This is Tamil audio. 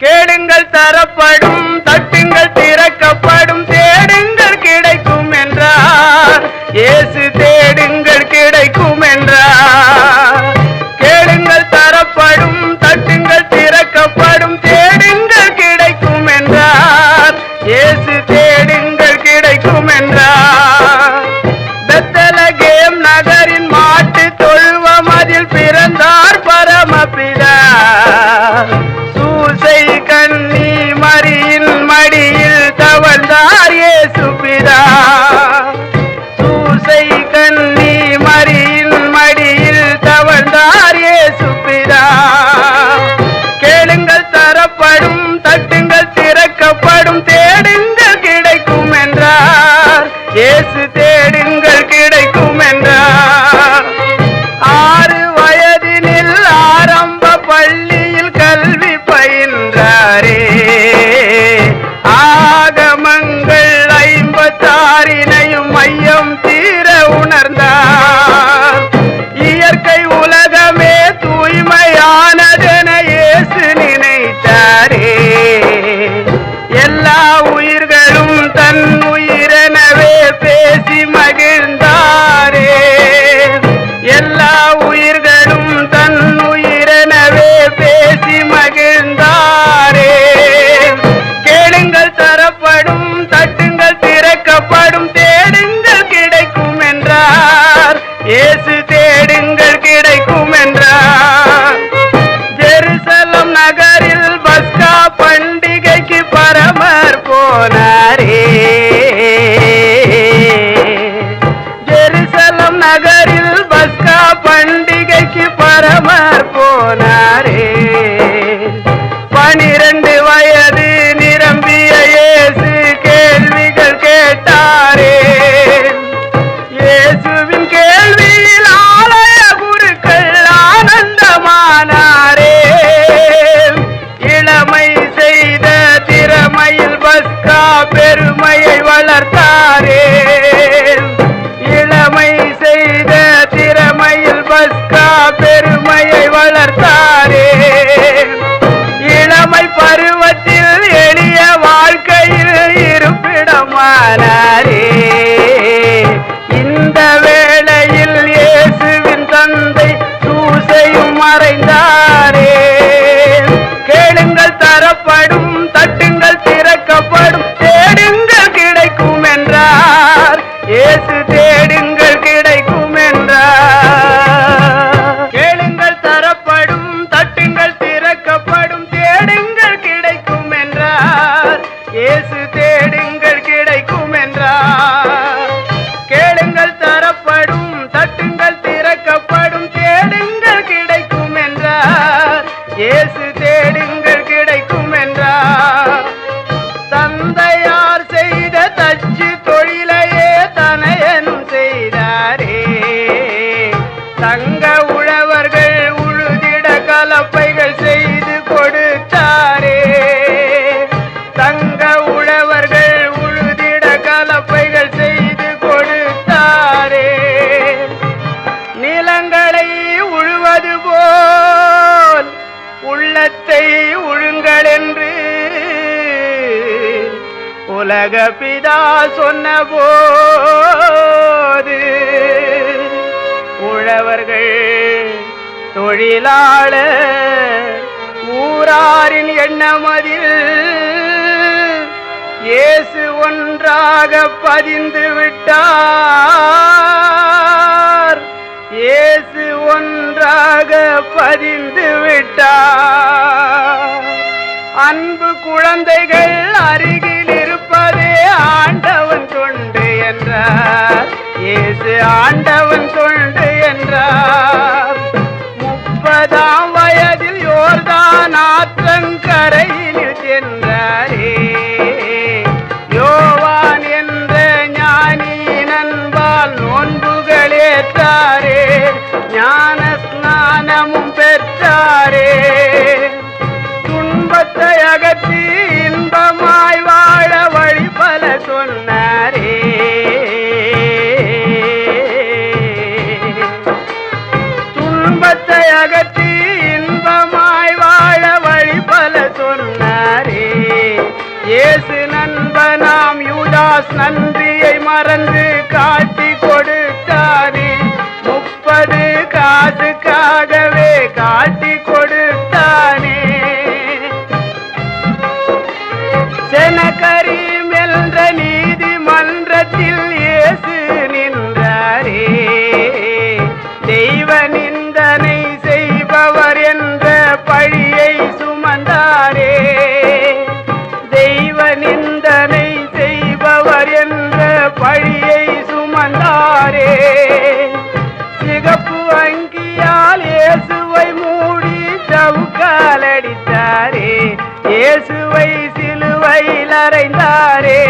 கேடுங்கள் தரப்படும் தட்டுங்கள் திறக்கப்படும் தேடுங்கள் கிடைக்கும் என்றார் இயேசு தேடுங்கள் கிடைக்கும் என்றார் கேடுங்கள் தரப்படும் தட்டுங்கள் திறக்கப்படும் தேடுங்கள் கிடைக்கும் என்றார் இயேசு தேடுங்கள் கிடைக்கும் என்றார் பெத்தலகேம் நகரின் மகிழ்ந்தாரே எல்லா உயிர்களும் தன் உயிரெனவே பேசி மகிழ்ந்தாரே. கேளுங்கள் தரப்படும் தட்டுங்கள் திறக்கப்படும் தேடுங்கள் கிடைக்கும் என்றார் இயேசு தேடுங்கள் கிடைக்கும் என்றார் ஜெருசலம் நகரில் பஸ்கா பண்டி பெருமையை வளர்த்தாரே. இளமை செய்த திறமையில் பஸ்கா பெருமையை வளர்த்தாரே. இளமை பருவத்தில் எளிய வாழ்க்கையில் இருப்பிடமானாரே. தந்தையார் உலக பிதா சொன்ன போது உழவர்கள் தொழிலாளர் ஊராரின் எண்ணமதில் இயேசு ஒன்றாக பதிந்து விட்டார். இயேசு ஒன்றாக பதிந்து விட்டார். அன்பு குழந்தைகள் அருகில் ஆண்டவன் தொண்டு என்றார். இயேசு ஆண்டவன் தொண்டு என்றார். இயேசு நண்பனாம் யூதாஸ் நன்றியை மறந்து காட்டி கொடுத்தாரே. முப்பது காசுக்காகவே காட்டி கொடு சுமந்தாரே சிகப்பு அங்கியால் இயேசுவை மூடி சவுக்கால் அடித்தாரே. இயேசுவை சிலுவையில் அறைந்தாரே.